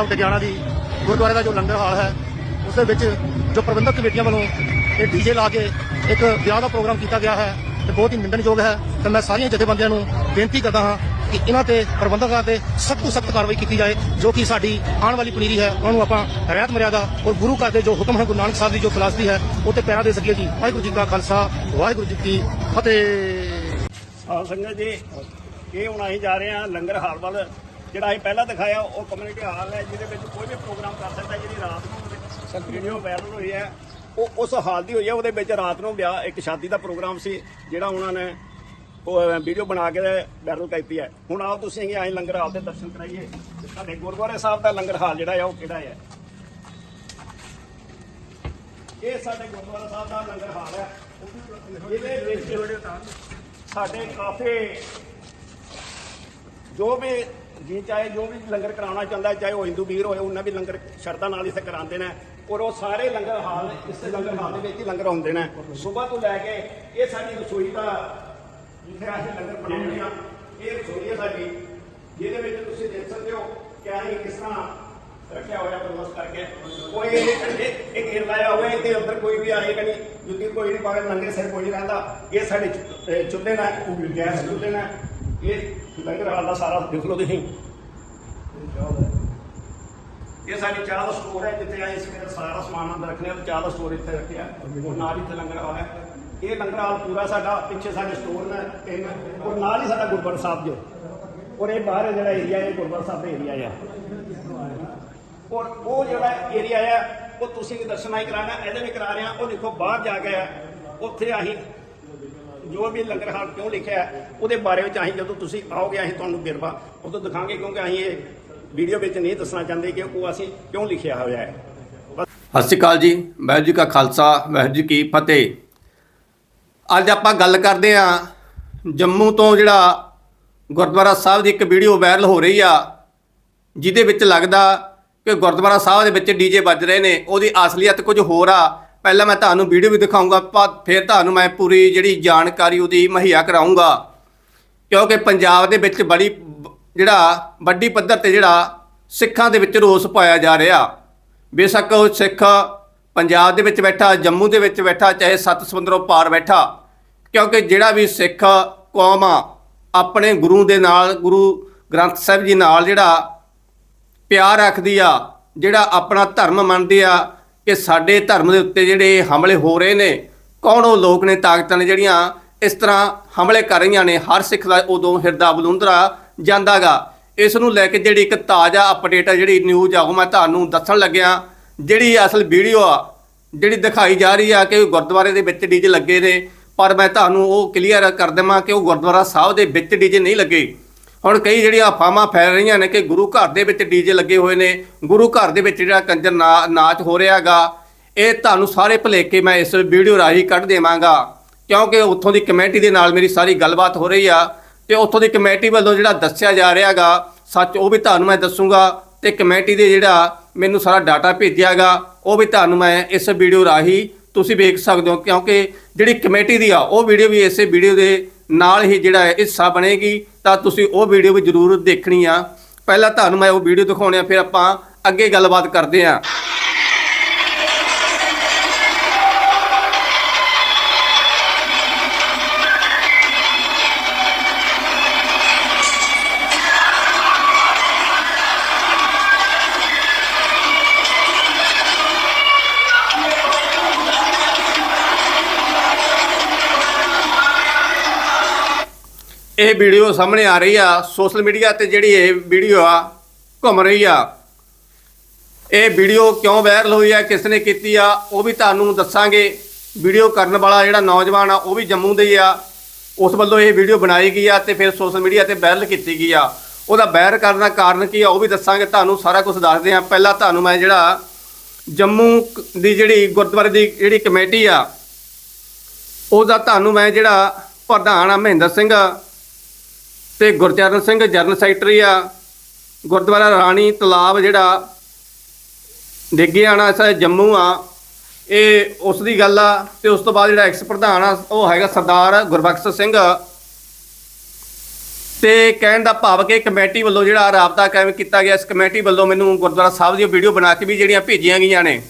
ਸਾਹਿਬ ਟਿਕਾਣਾ ਦੀ ਗੁਰਦੁਆਰੇ ਦਾ ਜੋ ਲੰਗਰ ਹਾਲ ਹੈ, ਉਸ ਦੇ ਵਿੱਚ ਜੋ ਪ੍ਰਬੰਧਕ ਕਮੇਟੀਆਂ ਵੱਲੋਂ ਇਹ ਡੀਜੇ ਲਾ ਕੇ ਇੱਕ ਵਿਆਹ ਦਾ ਪ੍ਰੋਗਰਾਮ ਕੀਤਾ ਗਿਆ ਹੈ, ਤੇ ਬਹੁਤ ਹੀ ਨਿੰਦਣਯੋਗ ਹੈ। ਤੇ ਮੈਂ ਸਾਰੀਆਂ ਜਥੇਬੰਦੀਆਂ ਨੂੰ ਬੇਨਤੀ ਕਰਦਾ ਹਾਂ ਕਿ ਇਹਨਾਂ ਤੇ ਪ੍ਰਬੰਧਕਾਂ ਤੇ ਸਖਤ ਤੋਂ ਸਖਤ ਕਾਰਵਾਈ ਕੀਤੀ ਜਾਏ, ਜੋ ਕਿ ਸਾਡੀ ਆਉਣ ਵਾਲੀ ਪਨੀਰੀ ਹੈ। ਉਹਨਾਂ ਨੂੰ ਆਪਾਂ ਰਹਿਤ ਮਰਿਆਦਾ ਔਰ ਗੁਰੂ ਘਰ ਦੇ ਜੋ ਹੁਕਮ ਹੈ, ਗੁਰੂ ਨਾਨਕ ਸਾਹਿਬ ਦੀ ਜੋ ਫਿਲਾਸਫੀ ਹੈ, ਉਹ ਤੇ ਪੈਰਾ ਦੇ ਸਕੀਏ ਜੀ। ਵਾਹਿਗੁਰੂ ਜੀ ਕਾ ਖਾਲਸਾ, ਵਾਹਿਗੁਰੂ ਜੀ ਕੀ ਫਤਿਹ। ਸੰਗਤ ਜੀ, ਇਹ ਹੁਣ ਅਸੀਂ ਜਾ ਰਹੇ ਹਾਂ ਲੰਗਰ ਹਾਲ ਵੱਲ। ਜਿਹੜਾ ਅਸੀਂ ਪਹਿਲਾਂ ਦਿਖਾਇਆ ਉਹ ਕਮਿਊਨਿਟੀ ਹਾਲ ਹੈ ਜਿਹਦੇ ਵਿੱਚ ਕੋਈ ਵੀ ਪ੍ਰੋਗਰਾਮ ਕਰ ਸਕਦਾ ਜਿਹੜੀ ਰਾਤ ਨੂੰ ਵੀਡੀਓ ਵਾਇਰਲ ਹੋਈ ਹੈ। ਉਹ ਉਸ ਹਾਲ ਦੀ ਹੋਈ ਹੈ ਉਹਦੇ ਵਿੱਚ ਰਾਤ ਨੂੰ ਵਿਆਹ ਇੱਕ ਸ਼ਾਦੀ ਦਾ ਪ੍ਰੋਗਰਾਮ ਸੀ ਜਿਹੜਾ ਉਹਨਾਂ ਨੇ ਉਹ ਵੀਡੀਓ ਬਣਾ ਕੇ ਵਾਇਰਲ ਕੀਤੀ ਹੈ। ਹੁਣ ਆਓ ਤੁਸੀਂ ਅਸੀਂ ਆਏ ਲੰਗਰ ਹਾਲ ਦੇ ਦਰਸ਼ਨ ਕਰਾਈਏ। ਸਾਡੇ ਗੁਰਦੁਆਰੇ ਸਾਹਿਬ ਦਾ ਲੰਗਰ ਹਾਲ ਜਿਹੜਾ ਹੈ ਉਹ ਕਿਹੜਾ ਹੈ? ਇਹ ਸਾਡੇ ਗੁਰਦੁਆਰਾ ਸਾਹਿਬ ਦਾ ਲੰਗਰ ਹਾਲ ਹੈ। ਇਹਦੇ ਵਿੱਚ ਸਾਡੇ ਕਾਫੀ ਜੋ ਵੀ ਜੀ ਚਾਹੇ ਜੋ ਵੀ ਲੰਗਰ ਕਰਾਉਣਾ ਚਾਹੁੰਦਾ, ਚਾਹੇ ਉਹ ਹਿੰਦੂ ਵੀਰ ਹੋਏ, ਉਹਨਾਂ ਵੀ ਲੰਗਰ ਸ਼ਰਧਾ ਨਾਲ ਇੱਥੇ ਕਰਾਉਂਦੇ ਨੇ। ਔਰ ਉਹ ਸਾਰੇ ਲੰਗਰ ਹਾਲ, ਇਸ ਲੰਗਰ ਹਾਲ ਦੇ ਵਿੱਚ ਹੀ ਲੰਗਰ ਹੁੰਦੇ ਨੇ। ਸਵੇਰ ਤੋਂ ਲੈ ਕੇ ਇਹ ਸਾਡੀ ਰਸੋਈ ਦਾ ਜਿੱਥੇ ਅਸੀਂ ਲੰਗਰ ਬਣਾਉਂਦੇ ਆ। ਇਹ ਰਸੋਈ ਹੈ ਸਾਡੀ, ਜਿਹਦੇ ਵਿੱਚ ਤੁਸੀਂ ਦੇਖ ਸਕਦੇ ਹੋ ਕਿ ਅਸੀਂ ਕਿਸ ਤਰ੍ਹਾਂ ਰੱਖਿਆ ਹੋਇਆ ਬੰਦੋਬਸਤ ਕਰਕੇ। ਕੋਈ ਇਹ ਇਹ ਇਹ ਲਾਇਆ ਹੋਇਆ ਇਹਦੇ ਅੰਦਰ ਕੋਈ ਵੀ ਆਏਗਾ ਨਹੀਂ ਜੁੱਤੀ ਕੋਈ ਨਹੀਂ ਪਾਵੇ, ਨੰਗੇ ਸਿਰ ਕੋਈ ਨਹੀਂ ਰਹਿੰਦਾ। ਇਹ ਸਾਡੇ ਚੁ- ਅਹ ਚੁੱਲ੍ਹੇ ਨਾਲ, ਗੈਸ ਚੁੱਲ੍ਹੇ ਨਾਲ ਇਹ ਲੰਗਰ ਹਾਲ ਦਾ ਸਾਰਾ, ਦੇਖ ਲਓ ਤੁਸੀਂ। ਇਹ ਸਾਡੀ ਚਾਹ ਦਾ ਸਟੋਰ ਹੈ, ਜਿੱਥੇ ਅਸੀਂ ਸਵੇਰੇ ਸਾਰਾ ਸਮਾਨ ਅੰਦਰ ਰੱਖਦੇ ਹਾਂ ਚਾਹ ਦਾ ਸਟੋਰ ਇੱਥੇ ਰੱਖਿਆ। ਔਰ ਨਾਲ ਹੀ ਇੱਥੇ ਲੰਗਰ ਹਾਲ ਹੈ ਇਹ ਲੰਗਰ ਹਾਲ ਪੂਰਾ ਸਾਡਾ, ਪਿੱਛੇ ਸਾਡੇ ਸਟੋਰ ਨੇ, ਤਿੰਨ। ਔਰ ਨਾਲ ਹੀ ਸਾਡਾ ਗੁਰਦੁਆਰਾ ਸਾਹਿਬ ਜੋ। ਔਰ ਇਹ ਬਾਹਰ ਜਿਹੜਾ ਏਰੀਆ ਇਹ ਗੁਰਦੁਆਰਾ ਸਾਹਿਬ ਦਾ ਏਰੀਆ ਆ। ਔਰ ਉਹ ਜਿਹੜਾ ਏਰੀਆ ਆ, ਉਹ ਤੁਸੀਂ ਵੀ ਦਰਸ਼ਨ ਹੀ ਕਰਾਣਾ ਇਹਦੇ ਵੀ ਕਰਾ ਰਹੇ ਆ ਉਹ ਦੇਖੋ, ਬਾਹਰ ਜਾ ਕੇ ਆ, ਉੱਥੇ ਅਸੀਂ ਜੋ ਵੀ ਲੰਗਰ ਹਾਲ ਕਿਉਂ ਲਿਖਿਆ ਉਹਦੇ ਬਾਰੇ ਵਿੱਚ ਅਸੀਂ ਜਦੋਂ ਤੁਸੀਂ ਆਓਗੇ, ਅਸੀਂ ਤੁਹਾਨੂੰ ਬਿਰਵਾ ਉਦੋਂ ਦਿਖਾਵਾਂਗੇ, ਕਿਉਂਕਿ ਅਸੀਂ ਇਹ ਵੀਡੀਓ ਵਿੱਚ ਨਹੀਂ ਦੱਸਣਾ ਚਾਹੁੰਦੇ ਕਿ ਉਹ ਅਸੀਂ ਕਿਉਂ ਲਿਖਿਆ ਹੋਇਆ ਹੈ। ਸਤਿ ਸ਼੍ਰੀ ਅਕਾਲ ਜੀ, ਵਾਹਿਗੁਰੂ ਜੀ ਕਾ ਖਾਲਸਾ, ਵਾਹਿਗੁਰੂ ਜੀ ਕੀ ਫਤਿਹ। ਅੱਜ ਆਪਾਂ ਗੱਲ ਕਰਦੇ ਆ ਜੰਮੂ ਤੋਂ ਜਿਹੜਾ ਗੁਰਦੁਆਰਾ ਸਾਹਿਬ ਦੀ ਇੱਕ ਵੀਡੀਓ ਵਾਇਰਲ ਹੋ ਰਹੀ ਆ, ਜਿਹਦੇ ਵਿੱਚ ਲੱਗਦਾ ਕਿ ਗੁਰਦੁਆਰਾ ਸਾਹਿਬ ਦੇ ਵਿੱਚ ਡੀਜੇ ਵੱਜ ਰਹੇ ਨੇ, ਉਹਦੀ ਅਸਲੀਅਤ ਕੁਝ ਹੋਰ ਆ। ਪਹਿਲਾਂ ਮੈਂ ਤੁਹਾਨੂੰ ਵੀਡੀਓ ਵੀ ਦਿਖਾਉਂਗਾ ਪਰ ਫਿਰ ਤੁਹਾਨੂੰ ਮੈਂ ਪੂਰੀ ਜਿਹੜੀ ਜਾਣਕਾਰੀ ਉਹਦੀ ਮੁਹੱਈਆ ਕਰਾਉਂਗਾ। ਕਿਉਂਕਿ ਪੰਜਾਬ ਦੇ ਵਿੱਚ ਬੜੀ ਜਿਹੜਾ ਵੱਡੀ ਪੱਧਰ ਤੇ ਜਿਹੜਾ ਸਿੱਖਾਂ ਦੇ ਵਿੱਚ ਰੋਸ ਪਾਇਆ ਜਾ ਰਿਹਾ। ਬੇਸ਼ੱਕ ਉਹ ਸਿੱਖ ਪੰਜਾਬ ਦੇ ਵਿੱਚ ਬੈਠਾ, ਜੰਮੂ ਦੇ ਵਿੱਚ ਬੈਠਾ, ਚਾਹੇ ਸੱਤ ਸਮੁੰਦਰੋਂ ਪਾਰ ਬੈਠਾ, ਕਿਉਂਕਿ ਜਿਹੜਾ ਵੀ ਸਿੱਖ ਕੌਮ ਆ, ਆਪਣੇ ਗੁਰੂ ਦੇ ਨਾਲ, ਗੁਰੂ ਗ੍ਰੰਥ ਸਾਹਿਬ ਜੀ ਨਾਲ ਜਿਹੜਾ ਪਿਆਰ ਰੱਖਦੀ ਆ, ਜਿਹੜਾ ਆਪਣਾ ਧਰਮ ਮੰਨਦੀ ਆ ਕਿ ਸਾਡੇ ਧਰਮ ਦੇ ਉੱਤੇ ਜਿਹੜੇ ਹਮਲੇ ਹੋ ਰਹੇ ਨੇ, ਕੌਣ ਉਹ ਲੋਕ ਨੇ ਤਾਕਤਾਂ ਨੇ ਜਿਹੜੀਆਂ ਇਸ ਤਰ੍ਹਾਂ ਹਮਲੇ ਕਰ ਰਹੀਆਂ ਨੇ, ਹਰ ਸਿੱਖ ਦਾ ਉਦੋਂ ਹਿਰਦਾ ਬਲੁੰਦਰਾ ਜਾਂਦਾਗਾ। ਇਸ ਨੂੰ ਲੈ ਕੇ ਜਿਹੜੀ ਇੱਕ ਤਾਜ਼ਾ ਅਪਡੇਟ ਆ, ਜਿਹੜੀ ਨਿਊਜ਼ ਆ, ਉਹ ਮੈਂ ਤੁਹਾਨੂੰ ਦੱਸਣ ਲੱਗਿਆ। ਜਿਹੜੀ ਅਸਲ ਵੀਡੀਓ ਆ, ਜਿਹੜੀ ਦਿਖਾਈ ਜਾ ਰਹੀ ਆ ਕਿ ਗੁਰਦੁਆਰੇ ਦੇ ਵਿੱਚ ਡੀਜੇ ਲੱਗੇ ਨੇ, ਪਰ ਮੈਂ ਤੁਹਾਨੂੰ ਉਹ ਕਲੀਅਰ ਕਰ ਦੇਵਾਂ ਕਿ ਉਹ ਗੁਰਦੁਆਰਾ ਸਾਹਿਬ ਦੇ ਵਿੱਚ ਡੀਜੇ ਨਹੀਂ ਲੱਗੇ। ਹੁਣ ਕਈ ਜਿਹੜੀਆਂ ਅਫਵਾਹਾਂ ਫੈਲ ਰਹੀਆਂ ਨੇ ਕਿ ਗੁਰੂ ਘਰ ਦੇ ਵਿੱਚ ਡੀਜੇ ਲੱਗੇ ਹੋਏ ਨੇ, ਗੁਰੂ ਘਰ ਦੇ ਵਿੱਚ ਜਿਹੜਾ ਕੰਜਰ ਨਾ- ਨਾਚ ਹੋ ਰਿਹਾਗਾ, ਇਹ ਤੁਹਾਨੂੰ ਸਾਰੇ ਭੁਲੇਖੇ ਮੈਂ ਇਸ ਵੀਡੀਓ ਰਾਹੀਂ ਕੱਢ ਦੇਵਾਂਗਾ। ਕਿਉਂਕਿ ਉੱਥੋਂ ਦੀ ਕਮੇਟੀ ਦੇ ਨਾਲ ਮੇਰੀ ਸਾਰੀ ਗੱਲਬਾਤ ਹੋ ਰਹੀ ਆ ਤੇ ਉੱਥੋਂ ਦੀ ਕਮੇਟੀ ਵੱਲੋਂ ਜਿਹੜਾ ਦੱਸਿਆ ਜਾ ਰਿਹਾਗਾ, ਸੱਚ ਉਹ ਵੀ ਤੁਹਾਨੂੰ ਮੈਂ ਦੱਸੂਗਾ ਤੇ ਕਮੇਟੀ ਦੇ ਜਿਹੜਾ ਮੈਨੂੰ ਸਾਰਾ ਡਾਟਾ ਭੇਜਿਆਗਾ, ਉਹ ਵੀ ਤੁਹਾਨੂੰ ਮੈਂ ਇਸ ਵੀਡੀਓ ਰਾਹੀਂ ਤੁਸੀਂ ਵੇਖ ਸਕਦੇ ਹੋ। ਕਿਉਂਕਿ ਜਿਹੜੀ ਕਮੇਟੀ ਦੀ ਆ, ਉਹ ਵੀਡੀਓ ਵੀ ਇਸੇ ਵੀਡੀਓ ਦੇ ਨਾਲ ਹੀ ਜਿਹੜਾ ਹੈ ਹਿੱਸਾ ਬਣੇਗੀ, ਤਾਂ ਤੁਸੀਂ ਉਹ ਵੀਡੀਓ ਵੀ ਜ਼ਰੂਰ ਦੇਖਣੀ ਆ। ਪਹਿਲਾਂ ਤੁਹਾਨੂੰ ਮੈਂ ਉਹ ਵੀਡੀਓ ਦਿਖਾਉਣੀ ਆ, ਫਿਰ ਆਪਾਂ ਅੱਗੇ ਗੱਲਬਾਤ ਕਰਦੇ ਆ। ਇਹ ਵੀਡੀਓ ਸਾਹਮਣੇ ਆ ਰਹੀ ਆ, ਸੋਸ਼ਲ ਮੀਡੀਆ ਤੇ ਜਿਹੜੀ ਇਹ ਵੀਡੀਓ ਆ, ਘੁੰਮ ਰਹੀ ਆ। ਇਹ ਵੀਡੀਓ ਕਿਉਂ ਵਾਇਰਲ ਹੋਈ ਆ, ਕਿਸ ਨੇ ਕੀਤੀ ਆ, ਉਹ ਵੀ ਤੁਹਾਨੂੰ ਦੱਸਾਂਗੇ। ਵੀਡੀਓ ਕਰਨ ਵਾਲਾ ਜਿਹੜਾ ਨੌਜਵਾਨ ਆ, ਉਹ ਵੀ ਜੰਮੂ ਦੇ ਹੀ ਆ। ਉਸ ਵੱਲੋਂ ਇਹ ਵੀਡੀਓ ਬਣਾਈ ਗਈ ਆ ਤੇ ਫਿਰ ਸੋਸ਼ਲ ਮੀਡੀਆ ਤੇ ਵਾਇਰਲ ਕੀਤੀ ਗਈ ਆ। ਉਹਦਾ ਵਾਇਰਲ ਕਰਨ ਦਾ ਕਾਰਨ ਕੀ ਆ, ਉਹ ਵੀ ਦੱਸਾਂਗੇ, ਤੁਹਾਨੂੰ ਸਾਰਾ ਕੁਝ ਦੱਸਦੇ ਆ। ਪਹਿਲਾਂ ਤੁਹਾਨੂੰ ਮੈਂ ਜਿਹੜਾ ਜੰਮੂ ਦੀ ਜਿਹੜੀ ਗੁਰਦੁਆਰੇ ਦੀ ਜਿਹੜੀ ਕਮੇਟੀ ਆ, ਉਹਦਾ ਤੁਹਾਨੂੰ ਮੈਂ ਜਿਹੜਾ ਪ੍ਰਧਾਨ ਆ, ਮਹਿੰਦਰ ਸਿੰਘ ਤੇ ਗੁਰਚਰਨ ਸਿੰਘ ਜਨਰਲ ਸੈਕਟਰੀ ਆ। ਗੁਰਦੁਆਰਾ ਰਾਣੀ ਤਲਾਬ ਜਿਹੜਾ ਡਿੱਗਿਆਣਾ ਸਾ ਜੰਮੂ ਆ। ਇਹ ਉਸ ਦੀ ਗੱਲ ਆ ਤੇ ਉਸ ਤੋਂ ਬਾਅਦ ਜਿਹੜਾ ਐਕਸ ਪ੍ਰਧਾਨ ਆ, ਉਹ ਹੈਗਾ ਸਰਦਾਰ ਗੁਰਬਖਸ਼ ਸਿੰਘ। ਤੇ ਕਹਿਣ ਦਾ ਭਾਵ ਕਿ ਕਮੇਟੀ ਵੱਲੋਂ ਜਿਹੜਾ ਰਾਬਤਾ ਕਾਇਮ ਕੀਤਾ ਗਿਆ, ਇਸ ਕਮੇਟੀ ਵੱਲੋਂ ਮੈਨੂੰ ਗੁਰਦੁਆਰਾ ਸਾਹਿਬ ਦੀ ਵੀਡੀਓ ਬਣਾ ਕੇ ਵੀ ਜਿਹੜੀਆਂ ਭੇਜੀਆਂ ਗਈਆਂ ਨੇ।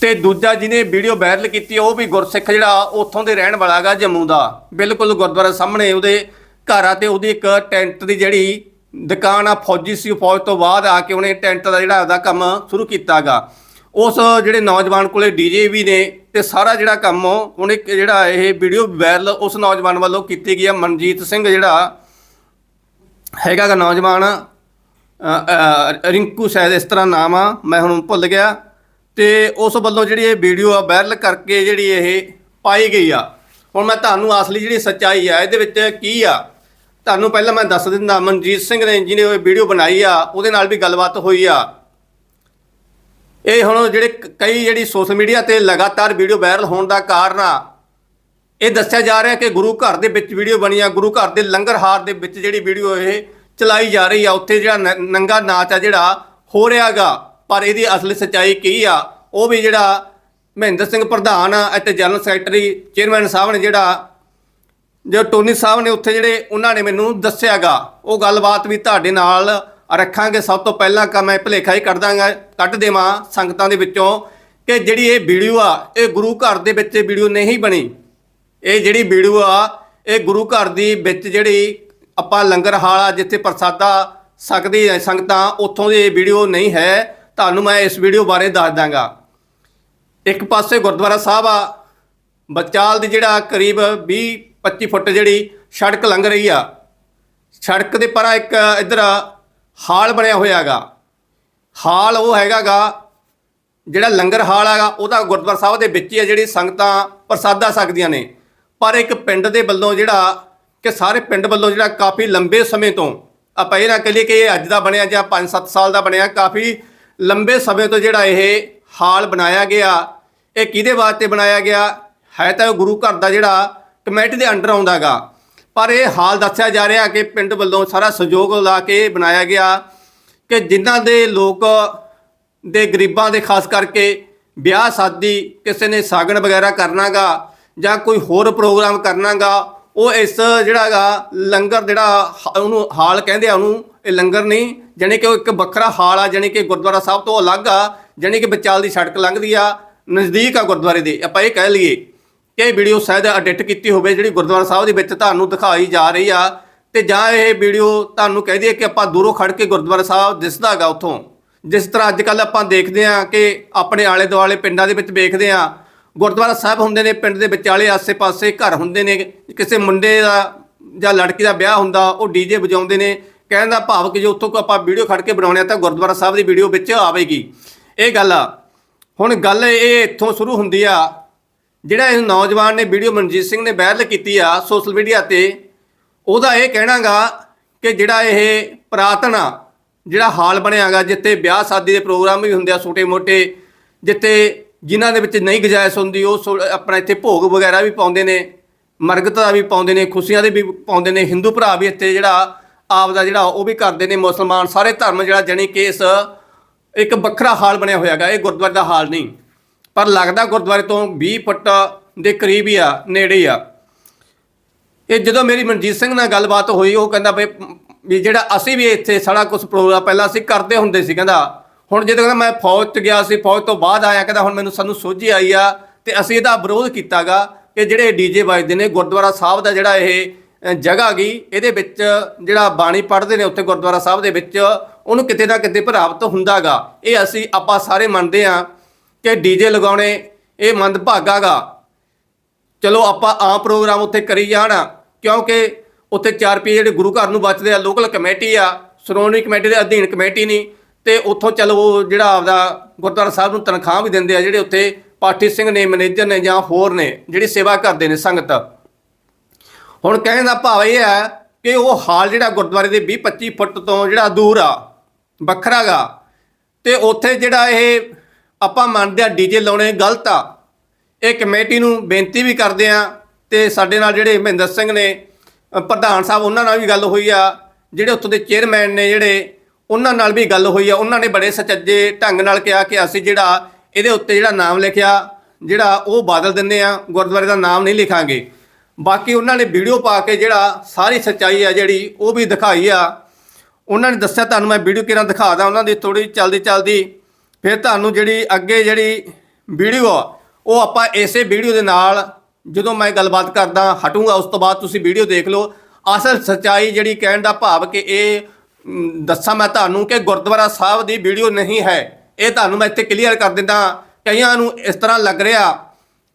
ਤੇ ਦੂਜਾ ਜਿਹਨੇ ਵੀਡੀਓ ਵਾਇਰਲ ਕੀਤੀ, ਉਹ ਵੀ ਗੁਰਸਿੱਖ ਜਿਹੜਾ ਉੱਥੋਂ ਦੇ ਰਹਿਣ ਵਾਲਾ ਹੈਗਾ ਜੰਮੂ ਦਾ। ਬਿਲਕੁਲ ਗੁਰਦੁਆਰਾ ਸਾਹਮਣੇ ਉਹਦੇ ਘਰ ਆ ਤੇ ਉਹਦੀ ਇੱਕ ਟੈਂਟ ਦੀ ਜਿਹੜੀ ਦੁਕਾਨ ਆ, ਫੌਜੀ ਸੀ ਉਹ ਫੌਜ ਤੋਂ ਬਾਅਦ ਆ ਕੇ ਉਹਨੇ ਟੈਂਟ ਦਾ ਜਿਹੜਾ ਉਹਦਾ ਕੰਮ ਸ਼ੁਰੂ ਕੀਤਾਗਾ। ਉਸ ਜਿਹੜੇ ਨੌਜਵਾਨ ਕੋਲੇ ਡੀਜੇ ਵੀ ਨੇ ਤੇ ਸਾਰਾ ਜਿਹੜਾ ਕੰਮ ਉਹਨੇ ਇੱਕ ਜਿਹੜਾ ਇਹ ਵੀਡੀਓ ਵਾਇਰਲ ਉਸ ਨੌਜਵਾਨ ਵੱਲੋਂ ਕੀਤੀ ਗਈ ਆ, ਮਨਜੀਤ ਸਿੰਘ ਜਿਹੜਾ ਹੈਗਾ ਗਾ ਨੌਜਵਾਨ ਰਿੰਕੂ ਸ਼ਾਇਦ ਇਸ ਤਰ੍ਹਾਂ ਨਾਮ ਆ, ਮੈਂ ਹੁਣ ਭੁੱਲ ਗਿਆ। ਤੇ ਉਸ ਵੱਲੋਂ ਜਿਹੜੀ ਇਹ ਵੀਡੀਓ ਆ ਵਾਇਰਲ ਕਰਕੇ ਜਿਹੜੀ ਇਹ ਪਾਈ ਗਈ ਆ। ਹੁਣ ਮੈਂ ਤੁਹਾਨੂੰ ਅਸਲੀ ਜਿਹੜੀ ਸੱਚਾਈ ਆ, ਇਹਦੇ ਵਿੱਚ ਕੀ ਆ? ਤੁਹਾਨੂੰ ਪਹਿਲਾਂ ਮੈਂ ਦੱਸ ਦਿੰਦਾ, ਮਨਜੀਤ ਸਿੰਘ ਨੇ ਜਿਹਨੇ ਉਹ ਵੀਡੀਓ ਬਣਾਈ ਆ, ਉਹਦੇ ਨਾਲ ਵੀ ਗੱਲਬਾਤ ਹੋਈ ਆ। ਇਹ ਹੁਣ ਜਿਹੜੇ ਕਈ ਜਿਹੜੀ ਸੋਸ਼ਲ ਮੀਡੀਆ ਤੇ ਲਗਾਤਾਰ ਵੀਡੀਓ ਵਾਇਰਲ ਹੋਣ ਦਾ ਕਾਰਨ ਆ, ਇਹ ਦੱਸਿਆ ਜਾ ਰਿਹਾ ਕਿ ਗੁਰੂ ਘਰ ਦੇ ਵਿੱਚ ਵੀਡੀਓ ਬਣੀ ਆ, ਗੁਰੂ ਘਰ ਦੇ ਲੰਗਰ ਹਾਰ ਦੇ ਵਿੱਚ ਜਿਹੜੀ ਵੀਡੀਓ ਇਹ ਚਲਾਈ ਜਾ ਰਹੀ ਆ, ਉੱਥੇ ਜਿਹੜਾ ਨ- ਨੰਗਾ ਨਾਚ ਆ ਜਿਹੜਾ ਹੋ ਰਿਹਾਗਾ ਪਰ ਇਹਦੀ ਅਸਲੀ ਸੱਚਾਈ ਕੀ ਆ, ਉਹ ਵੀ ਜਿਹੜਾ ਮਹਿੰਦਰ ਸਿੰਘ ਪ੍ਰਧਾਨ ਅਤੇ ਜਨਰਲ ਸੈਕਟਰੀ ਚੇਅਰਮੈਨ ਸਾਹਿਬ ਨੇ ਜਿਹੜਾ ਜੋ ਟੋਨੀ ਸਾਹਿਬ ਨੇ ਉੱਥੇ ਜਿਹੜੇ ਉਹਨਾਂ ਨੇ ਮੈਨੂੰ ਦੱਸਿਆਗਾ, ਉਹ ਗੱਲਬਾਤ ਵੀ ਤੁਹਾਡੇ ਨਾਲ ਰੱਖਾਂਗੇ। ਸਭ ਤੋਂ ਪਹਿਲਾਂ ਕਾ ਮੈਂ ਭਲੇਖਾ ਹੀ ਕੱਢ ਦਾਂਗਾ, ਕੱਢ ਦੇਵਾਂ ਸੰਗਤਾਂ ਦੇ ਵਿੱਚੋਂ ਕਿ ਜਿਹੜੀ ਇਹ ਵੀਡੀਓ ਆ, ਇਹ ਗੁਰੂ ਘਰ ਦੇ ਵਿੱਚ ਇਹ ਵੀਡੀਓ ਨਹੀਂ ਬਣੀ। ਇਹ ਜਿਹੜੀ ਵੀਡੀਓ ਆ, ਇਹ ਗੁਰੂ ਘਰ ਦੀ ਵਿੱਚ ਜਿਹੜੀ ਆਪਾਂ ਲੰਗਰ ਹਾਲ ਆ, ਜਿੱਥੇ ਪ੍ਰਸਾਦਾ ਸਕਦੀ ਹੈ ਸੰਗਤਾਂ, ਉੱਥੋਂ ਦੀ ਇਹ ਵੀਡੀਓ ਨਹੀਂ ਹੈ। ਤੁਹਾਨੂੰ ਮੈਂ ਇਸ ਵੀਡੀਓ ਬਾਰੇ ਦੱਸ ਦਾਂਗਾ। ਇੱਕ ਪਾਸੇ ਗੁਰਦੁਆਰਾ ਸਾਹਿਬ ਆ, ਬਚਾਲ ਦੀ ਜਿਹੜਾ ਕਰੀਬ 20 25 ਫੁੱਟ ਜਿਹੜੀ ਸੜਕ ਲੰਘ ਰਹੀ ਆ। ਸੜਕ ਦੇ ਪਰਾਂ ਇੱਕ ਇਧਰ ਹਾਲ ਬਣਿਆ ਹੋਇਆਗਾ ਹਾਲ ਉਹ ਹੈਗਾਗਾ ਜਿਹੜਾ ਲੰਗਰ ਹਾਲ ਹੈਗਾ, ਉਹਦਾ ਗੁਰਦੁਆਰਾ ਸਾਹਿਬ ਦੇ ਵਿੱਚ ਹੀ ਆ ਜਿਹੜੀ ਸੰਗਤਾਂ ਪ੍ਰਸਾਦਾ ਸਕਦੀਆਂ ਨੇ। ਪਰ ਇੱਕ ਪਿੰਡ ਦੇ ਵੱਲੋਂ ਜਿਹੜਾ ਕਿ ਸਾਰੇ ਪਿੰਡ ਵੱਲੋਂ ਜਿਹੜਾ ਕਾਫੀ ਲੰਬੇ ਸਮੇਂ ਤੋਂ ਆਪਾਂ ਇਹ ਨਾ ਕਹੀਏ ਕਿ ਇਹ ਅੱਜ ਦਾ ਬਣਿਆ ਜਾਂ 5-7 ਸਾਲ ਦਾ ਬਣਿਆ, ਕਾਫੀ ਲੰਬੇ ਸਮੇਂ ਤੋਂ ਜਿਹੜਾ ਇਹ ਹਾਲ ਬਣਾਇਆ ਗਿਆ। ਇਹ ਕਿਹਦੇ ਵਾਸਤੇ ਬਣਾਇਆ ਗਿਆ? ਹੈ ਤਾਂ ਇਹ ਗੁਰੂ ਘਰ ਦਾ ਜਿਹੜਾ ਕਮੇਟੀ ਦੇ ਅੰਡਰ ਆਉਂਦਾਗਾ। ਪਰ ਇਹ ਹਾਲ ਦੱਸਿਆ ਜਾ ਰਿਹਾ ਕਿ ਪਿੰਡ ਵੱਲੋਂ ਸਾਰਾ ਸਹਿਯੋਗ ਲਾ ਕੇ ਇਹ ਬਣਾਇਆ ਗਿਆ ਕਿ ਜਿਨ੍ਹਾਂ ਦੇ ਲੋਕ, ਦੇ ਗਰੀਬਾਂ ਦੇ ਖਾਸ ਕਰਕੇ ਵਿਆਹ ਸ਼ਾਦੀ ਕਿਸੇ ਨੇ ਸਾਗਣ ਵਗੈਰਾ ਕਰਨਾਗਾ ਜਾਂ ਕੋਈ ਹੋਰ ਪ੍ਰੋਗਰਾਮ ਕਰਨਾਗਾ, ਉਹ ਇਸ ਜਿਹੜਾਗਾ ਲੰਗਰ ਜਿਹੜਾ ਹ- ਉਹਨੂੰ ਹਾਲ ਕਹਿੰਦੇ ਆ ਉਹਨੂੰ, ਇਹ ਲੰਗਰ ਨਹੀਂ, ਜਾਣੀ ਕਿ ਉਹ ਇੱਕ ਵੱਖਰਾ ਹਾਲ ਆ, ਜਾਣੀ ਕਿ ਗੁਰਦੁਆਰਾ ਸਾਹਿਬ ਤੋਂ ਅਲੱਗ ਆ, ਜਾਣੀ ਕਿ ਵਿਚਾਲ ਦੀ ਸੜਕ ਲੰਘਦੀ ਆ, ਨਜ਼ਦੀਕ ਆ ਗੁਰਦੁਆਰੇ ਦੇ, ਆਪਾਂ ਇਹ ਕਹਿ ਲਈਏ। ਕਿ ਇਹ ਵੀਡੀਓ ਸ਼ਾਇਦ ਐਡਿਟ ਕੀਤੀ ਹੋਵੇ ਜਿਹੜੀ ਗੁਰਦੁਆਰਾ ਸਾਹਿਬ ਦੇ ਵਿੱਚ ਤੁਹਾਨੂੰ ਦਿਖਾਈ ਜਾ ਰਹੀ ਆ। ਤੇ ਜਾਂ ਇਹ ਵੀਡੀਓ ਤੁਹਾਨੂੰ ਕਹਿ ਦਈਏ ਕਿ ਆਪਾਂ ਦੂਰੋਂ ਖੜ ਕੇ ਗੁਰਦੁਆਰਾ ਸਾਹਿਬ ਦਿਸਦਾਗਾ ਉੱਥੋਂ। ਜਿਸ ਤਰ੍ਹਾਂ ਅੱਜ ਕੱਲ ਆਪਾਂ ਦੇਖਦੇ ਹਾਂ ਕਿ ਆਪਣੇ ਆਲੇ ਦੁਆਲੇ ਪਿੰਡਾਂ ਦੇ ਵਿੱਚ ਵੇਖਦੇ ਹਾਂ, ਗੁਰਦੁਆਰਾ ਸਾਹਿਬ ਹੁੰਦੇ ਨੇ, ਪਿੰਡ ਦੇ ਵਿਚਾਲੇ ਆਸੇ-ਪਾਸੇ ਘਰ ਹੁੰਦੇ ਨੇ। ਕਿਸੇ ਮੁੰਡੇ ਦਾ ਜਾਂ ਲੜਕੀ ਦਾ ਵਿਆਹ ਹੁੰਦਾ, ਉਹ ਡੀਜੇ ਵਜਾਉਂਦੇ ਨੇ। ਕਹਿਣ ਦਾ ਭਾਵ ਕਿ ਜੇ ਉੱਥੋਂ ਕੋ ਆਪਾਂ ਵੀਡੀਓ ਖੜ ਕੇ ਬਣਾਉਣੇ ਆ ਤਾਂ ਗੁਰਦੁਆਰਾ ਸਾਹਿਬ ਦੀ ਵੀਡੀਓ ਵਿੱਚ ਆਵੇਗੀ। ਇਹ ਗੱਲ ਆ। ਹੁਣ ਗੱਲ ਇਹ ਇੱਥੋਂ ਸ਼ੁਰੂ ਹੁੰਦੀ ਆ ਜਿਹੜਾ ਇਹ ਨੌਜਵਾਨ ਨੇ ਵੀਡੀਓ ਮਨਜੀਤ ਸਿੰਘ ਨੇ ਵਾਇਰਲ ਕੀਤੀ ਆ ਸੋਸ਼ਲ ਮੀਡੀਆ ਤੇ, ਉਹਦਾ ਇਹ ਕਹਿਣਾਗਾ ਕਿ ਜਿਹੜਾ ਇਹ ਪ੍ਰਾਤਨ ਆ ਜਿਹੜਾ ਹਾਲ ਬਣਿਆਗਾ, ਜਿੱਥੇ ਵਿਆਹ ਸ਼ਾਦੀ ਦੇ ਪ੍ਰੋਗਰਾਮ ਵੀ ਹੁੰਦੇ ਆ ਛੋਟੇ-ਮੋਟੇ, ਜਿੱਥੇ ਜਿਨ੍ਹਾਂ ਦੇ ਵਿੱਚ ਨਹੀਂ ਗੁਜਾਇਸ਼ ਹੁੰਦੀ, ਉਹ ਸੋ- ਆਪਣਾ ਇੱਥੇ ਭੋਗ ਵਗੈਰਾ ਵੀ ਪਾਉਂਦੇ ਨੇ, ਮਰਗਤ ਵੀ ਪਾਉਂਦੇ ਨੇ, ਖੁਸ਼ੀਆਂ ਦੇ ਵੀ ਪਾਉਂਦੇ ਨੇ, ਹਿੰਦੂ ਭਰਾ ਵੀ ਇੱਥੇ ਜਿਹੜਾ ਆਪ ਦਾ ਜਿਹੜਾ ਉਹ ਵੀ ਕਰਦੇ ਨੇ ਮੁਸਲਮਾਨ, ਸਾਰੇ ਧਰਮ ਜਿਹੜਾ ਜਣੀ ਕਿ ਇਸ, ਇੱਕ ਵੱਖਰਾ ਹਾਲ ਬਣਿਆ ਹੋਇਆਗਾ, ਇਹ ਗੁਰਦੁਆਰੇ ਦਾ ਹਾਲ ਨਹੀਂ। ਪਰ ਲੱਗਦਾ ਗੁਰਦੁਆਰੇ ਤੋਂ 20 ਫੁੱਟ ਦੇ ਕਰੀਬ ਹੀ ਆ, ਨੇੜੇ ਆ। ਇਹ ਜਦੋਂ ਮੇਰੀ ਮਨਜੀਤ ਸਿੰਘ ਨਾਲ ਗੱਲਬਾਤ ਹੋਈ, ਉਹ ਕਹਿੰਦਾ ਬਈ ਵੀ ਜਿਹੜਾ ਅਸੀਂ ਵੀ ਇੱਥੇ ਸਾਰਾ ਕੁਝ ਪ੍ਰੋਗਰਾਮ ਪਹਿਲਾਂ ਅਸੀਂ ਕਰਦੇ ਹੁੰਦੇ ਸੀ, ਕਹਿੰਦਾ, ਹੁਣ ਜਦੋਂ ਕਹਿੰਦਾ ਮੈਂ ਫੌਜ 'ਚ ਗਿਆ ਸੀ, ਫੌਜ ਤੋਂ ਬਾਅਦ ਆਇਆ, ਕਹਿੰਦਾ ਹੁਣ ਮੈਨੂੰ ਸਾਨੂੰ ਸੋਝੀ ਆਈ ਆ ਤੇ ਅਸੀਂ ਇਹਦਾ ਵਿਰੋਧ ਕੀਤਾਗਾ ਕਿ ਜਿਹੜੇ ਡੀਜੇ ਵੱਜਦੇ ਨੇ, ਗੁਰਦੁਆਰਾ ਸਾਹਿਬ ਦਾ ਜਿਹੜਾ ਇਹ ਜਗ੍ਹਾ ਗਈ ਇਹਦੇ ਵਿੱਚ ਜਿਹੜਾ ਬਾਣੀ ਪੜ੍ਹਦੇ ਨੇ ਉੱਥੇ ਗੁਰਦੁਆਰਾ ਸਾਹਿਬ ਦੇ ਵਿੱਚ, ਉਹਨੂੰ ਕਿਤੇ ਨਾ ਕਿਤੇ ਪ੍ਰਭਾਵਿਤ ਹੁੰਦਾਗਾ। ਇਹ ਅਸੀਂ ਆਪਾਂ ਸਾਰੇ ਮੰਨਦੇ ਆ ਕਿ ਡੀਜੇ ਲਗਾਉਣੇ, ਇਹ ਮੰਦਭਾਗਾਗਾ ਚਲੋ ਆਪਾਂ ਆਮ ਪ੍ਰੋਗਰਾਮ ਉੱਥੇ ਕਰੀ ਜਾਣ, ਕਿਉਂਕਿ ਉੱਥੇ ਚਾਰ ਪੀ ਜਿਹੜੇ ਗੁਰੂ ਘਰ ਨੂੰ ਬਚਦੇ ਆ ਲੋਕਲ ਕਮੇਟੀ ਆ, ਸ਼੍ਰੋਮਣੀ ਕਮੇਟੀ ਦੇ ਅਧੀਨ ਕਮੇਟੀ ਨਹੀਂ, ਤੇ ਉੱਥੋਂ ਚਲੋ ਉਹ ਜਿਹੜਾ ਆਪਦਾ ਗੁਰਦੁਆਰਾ ਸਾਹਿਬ ਨੂੰ ਤਨਖਾਹ ਵੀ ਦਿੰਦੇ ਆ, ਜਿਹੜੇ ਉੱਥੇ ਪਾਠੀ ਸਿੰਘ ਨੇ, ਮੈਨੇਜਰ ਨੇ ਜਾਂ ਹੋਰ ਨੇ, ਜਿਹੜੀ ਸੇਵਾ ਕਰਦੇ ਨੇ ਸੰਗਤ। ਹੁਣ ਕਹਿਣ ਦਾ ਭਾਵ ਇਹ ਹੈ ਕਿ ਉਹ ਹਾਲ ਜਿਹੜਾ ਗੁਰਦੁਆਰੇ ਦੇ 20 25 ਫੁੱਟ ਤੋਂ ਜਿਹੜਾ ਦੂਰ ਆ ਵੱਖਰਾਗਾ ਤੇ ਉੱਥੇ ਜਿਹੜਾ ਇਹ ਆਪਾਂ ਮੰਨਦੇ ਆ ਡੀਜੇ ਲਾਉਣੇ ਗਲਤ ਆ। ਇਹ ਕਮੇਟੀ ਨੂੰ ਬੇਨਤੀ ਵੀ ਕਰਦੇ ਆ ਤੇ ਸਾਡੇ ਨਾਲ ਜਿਹੜੇ ਮਹਿੰਦਰ ਸਿੰਘ ਨੇ ਪ੍ਰਧਾਨ ਸਾਹਿਬ, ਉਹਨਾਂ ਨਾਲ ਵੀ ਗੱਲ ਹੋਈ ਆ। ਜਿਹੜੇ ਉੱਥੋਂ ਦੇ ਚੇਅਰਮੈਨ ਨੇ ਜਿਹੜੇ, ਉਹਨਾਂ ਨਾਲ ਵੀ ਗੱਲ ਹੋਈ ਆ। ਉਹਨਾਂ ਨੇ ਬੜੇ ਸਚੱਜੇ ਢੰਗ ਨਾਲ ਕਿਹਾ ਕਿ ਅਸੀਂ ਜਿਹੜਾ ਇਹਦੇ ਉੱਤੇ ਜਿਹੜਾ ਨਾਮ ਲਿਖਿਆ, ਜਿਹੜਾ ਉਹ ਬਦਲ ਦਿੰਦੇ ਆ, ਗੁਰਦੁਆਰੇ ਦਾ ਨਾਮ ਨਹੀਂ ਲਿਖਾਂਗੇ। ਬਾਕੀ ਉਹਨਾਂ ਨੇ ਵੀਡੀਓ ਪਾ ਕੇ ਜਿਹੜਾ ਸਾਰੀ ਸੱਚਾਈ ਆ ਜਿਹੜੀ, ਉਹ ਵੀ ਦਿਖਾਈ ਆ। ਉਹਨਾਂ ਨੇ ਦੱਸਿਆ, ਤੁਹਾਨੂੰ ਮੈਂ ਵੀਡੀਓ ਕਿਰਾਂ ਦਿਖਾਦਾ ਉਹਨਾਂ ਦੀ ਥੋੜੀ ਚਲਦੀ ਚਲਦੀ ਫਿਰ ਤੁਹਾਨੂੰ ਜਿਹੜੀ ਅੱਗੇ ਜਿਹੜੀ ਵੀਡੀਓ ਆ, ਉਹ ਆਪਾਂ ਇਸੇ ਵੀਡੀਓ ਦੇ ਨਾਲ ਜਦੋਂ ਮੈਂ ਗੱਲਬਾਤ ਕਰਦਾ, ਹਟੂੰਗਾ, ਉਸ ਤੋਂ ਬਾਅਦ ਤੁਸੀਂ ਵੀਡੀਓ ਦੇਖ ਲਓ। ਅਸਲ ਸੱਚਾਈ ਜਿਹੜੀ ਕਹਿਣ ਦਾ ਭਾਵ ਕਿ ਇਹ ਦੱਸਾਂ ਮੈਂ ਤੁਹਾਨੂੰ ਕਿ ਗੁਰਦੁਆਰਾ ਸਾਹਿਬ ਦੀ ਵੀਡੀਓ ਨਹੀਂ ਹੈ। ਇਹ ਤੁਹਾਨੂੰ ਮੈਂ ਇੱਥੇ ਕਲੀਅਰ ਕਰ ਦਿੰਦਾ, ਕਈਆਂ ਨੂੰ ਇਸ ਤਰ੍ਹਾਂ ਲੱਗ ਰਿਹਾ,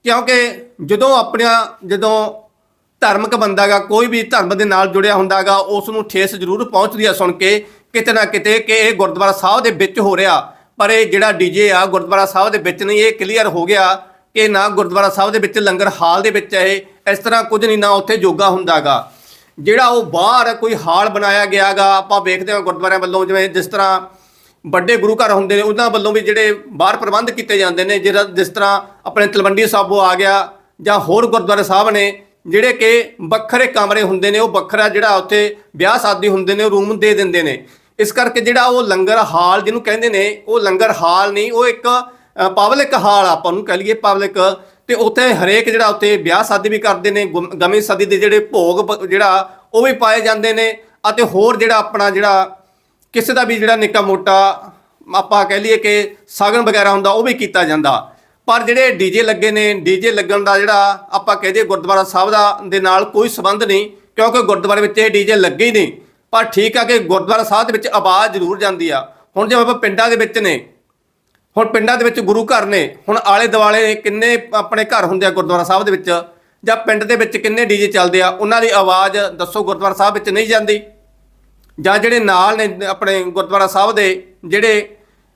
ਕਿਉਂਕਿ ਜਦੋਂ ਆਪਣਾ ਜਦੋਂ ਧਾਰਮਿਕ ਬੰਦਾਗਾ ਕੋਈ ਵੀ ਧਰਮ ਦੇ ਨਾਲ ਜੁੜਿਆ ਹੁੰਦਾਗਾ ਉਸ ਨੂੰ ਠੇਸ ਜ਼ਰੂਰ ਪਹੁੰਚਦੀ ਆ ਸੁਣ ਕੇ, ਕਿਤੇ ਨਾ ਕਿਤੇ ਕਿ ਇਹ ਗੁਰਦੁਆਰਾ ਸਾਹਿਬ ਦੇ ਵਿੱਚ ਹੋ ਰਿਹਾ। ਪਰ ਇਹ ਜਿਹੜਾ ਡੀਜੇ ਆ ਗੁਰਦੁਆਰਾ ਸਾਹਿਬ ਦੇ ਵਿੱਚ ਨਹੀਂ, ਇਹ ਕਲੀਅਰ ਹੋ ਗਿਆ ਕਿ ਨਾ ਗੁਰਦੁਆਰਾ ਸਾਹਿਬ ਦੇ ਵਿੱਚ ਲੰਗਰ ਹਾਲ ਦੇ ਵਿੱਚ ਹੈ ਇਸ ਤਰ੍ਹਾਂ ਕੁਝ ਨਹੀਂ, ਨਾ ਉੱਥੇ ਜੋਗਾ ਹੁੰਦਾਗਾ। ਜਿਹੜਾ ਉਹ ਬਾਹਰ ਕੋਈ ਹਾਲ ਬਣਾਇਆ ਗਿਆਗਾ, ਆਪਾਂ ਵੇਖਦੇ ਹਾਂ ਗੁਰਦੁਆਰਿਆਂ ਵੱਲੋਂ, ਜਿਵੇਂ ਜਿਸ ਤਰ੍ਹਾਂ ਵੱਡੇ ਗੁਰੂ ਘਰ ਹੁੰਦੇ ਨੇ, ਉਹਨਾਂ ਵੱਲੋਂ ਵੀ ਜਿਹੜੇ ਬਾਹਰ ਪ੍ਰਬੰਧ ਕੀਤੇ ਜਾਂਦੇ ਨੇ, ਜਿਹੜਾ ਜਿਸ ਤਰ੍ਹਾਂ ਆਪਣੇ ਤਲਵੰਡੀ ਸਾਬੋ ਆ ਗਿਆ, ਜਾਂ ਹੋਰ ਗੁਰਦੁਆਰੇ ਸਾਹਿਬ ਨੇ, ਜਿਹੜੇ ਕਿ ਵੱਖਰੇ ਕਮਰੇ ਹੁੰਦੇ ਨੇ, ਉਹ ਵੱਖਰਾ ਜਿਹੜਾ ਉੱਥੇ ਵਿਆਹ ਸ਼ਾਦੀ ਹੁੰਦੇ ਨੇ, ਉਹ ਰੂਮ ਦੇ ਦਿੰਦੇ ਨੇ। ਇਸ ਕਰਕੇ ਜਿਹੜਾ ਉਹ ਲੰਗਰ ਹਾਲ ਜਿਹਨੂੰ ਕਹਿੰਦੇ ਨੇ, ਉਹ ਲੰਗਰ ਹਾਲ ਨਹੀਂ, ਉਹ ਇੱਕ ਪਬਲਿਕ ਹਾਲ ਆਪਾਂ ਨੂੰ ਕਹ ਲਈਏ ਪਬਲਿਕ। ਤੇ ਉੱਥੇ ਹਰੇਕ ਜਿਹੜਾ ਉੱਥੇ ਵਿਆਹ ਸ਼ਾਦੀ ਵੀ ਕਰਦੇ ਨੇ, ਗੁਮ- ਗਮੀ ਸਦੀ ਦੇ ਜਿਹੜੇ ਭੋਗ ਜਿਹੜਾ ਉਹ ਵੀ ਪਾਏ ਜਾਂਦੇ ਨੇ। ਅਤੇ ਹੋਰ ਜਿਹੜਾ ਆਪਣਾ ਜਿਹੜਾ ਕਿਸੇ ਦਾ ਵੀ ਜਿਹੜਾ ਨਿੱਕਾ ਮੋਟਾ ਆਪਾਂ ਕਹਿ ਲਈਏ ਕਿ ਸਾਗਣ ਵਗੈਰਾ ਹੁੰਦਾ, ਉਹ ਵੀ ਕੀਤਾ ਜਾਂਦਾ। ਪਰ ਜਿਹੜੇ ਡੀਜੇ ਲੱਗੇ ਨੇ ਡੀਜੇ ਲੱਗਣ ਦਾ ਜਿਹੜਾ ਆਪਾਂ ਕਹਦੇ ਗੁਰਦੁਆਰਾ ਸਾਹਿਬ ਦਾ ਦੇ ਨਾਲ ਕੋਈ ਸਬੰਧ ਨਹੀਂ, ਕਿਉਂਕਿ ਗੁਰਦੁਆਰੇ ਵਿੱਚ ਇਹ ਡੀਜੇ ਲੱਗੇ ਹੀ ਨਹੀਂ। ਪਰ ਠੀਕ ਆ ਕਿ ਗੁਰਦੁਆਰਾ ਸਾਹਿਬ ਦੇ ਵਿੱਚ ਆਵਾਜ਼ ਜ਼ਰੂਰ ਜਾਂਦੀ ਆ। ਹੁਣ ਜੇ ਆਪਾਂ ਪਿੰਡਾਂ ਦੇ ਵਿੱਚ ਨੇ, ਹੁਣ ਪਿੰਡਾਂ ਦੇ ਵਿੱਚ ਗੁਰੂ ਘਰ ਨੇ, ਹੁਣ ਆਲੇ ਦੁਆਲੇ ਕਿੰਨੇ ਆਪਣੇ ਘਰ ਹੁੰਦੇ ਆ ਗੁਰਦੁਆਰਾ ਸਾਹਿਬ ਦੇ ਵਿੱਚ, ਜਾਂ ਪਿੰਡ ਦੇ ਵਿੱਚ ਕਿੰਨੇ ਡੀਜੇ ਚੱਲਦੇ ਆ, ਉਹਨਾਂ ਦੀ ਆਵਾਜ਼ ਦੱਸੋ ਗੁਰਦੁਆਰਾ ਸਾਹਿਬ ਵਿੱਚ ਨਹੀਂ ਜਾਂਦੀ। ਜਾਂ ਜਿਹੜੇ ਨਾਲ ਨੇ ਆਪਣੇ ਗੁਰਦੁਆਰਾ ਸਾਹਿਬ ਦੇ, ਜਿਹੜੇ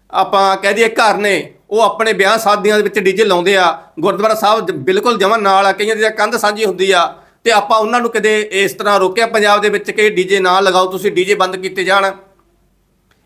ਆਪਾਂ ਕਹਿ ਦਈਏ ਘਰ ਨੇ, ਉਹ ਆਪਣੇ ਵਿਆਹ ਸ਼ਾਦੀਆਂ ਦੇ ਵਿੱਚ ਡੀਜੇ ਲਾਉਂਦੇ ਆ। ਗੁਰਦੁਆਰਾ ਸਾਹਿਬ ਬਿਲਕੁਲ ਜਮਾਂ ਨਾਲ ਆ, ਕਈਆਂ ਦੀ ਕੰਧ ਸਾਂਝੀ ਹੁੰਦੀ ਆ। ਤੇ ਆਪਾਂ ਉਹਨਾਂ ਨੂੰ ਕਦੇ ਇਸ ਤਰ੍ਹਾਂ ਰੋਕਿਆ ਪੰਜਾਬ ਦੇ ਵਿੱਚ ਕਿ ਡੀਜੇ ਨਾ ਲਗਾਓ, ਤੁਸੀਂ ਡੀਜੇ ਬੰਦ ਕੀਤੇ ਜਾਣ?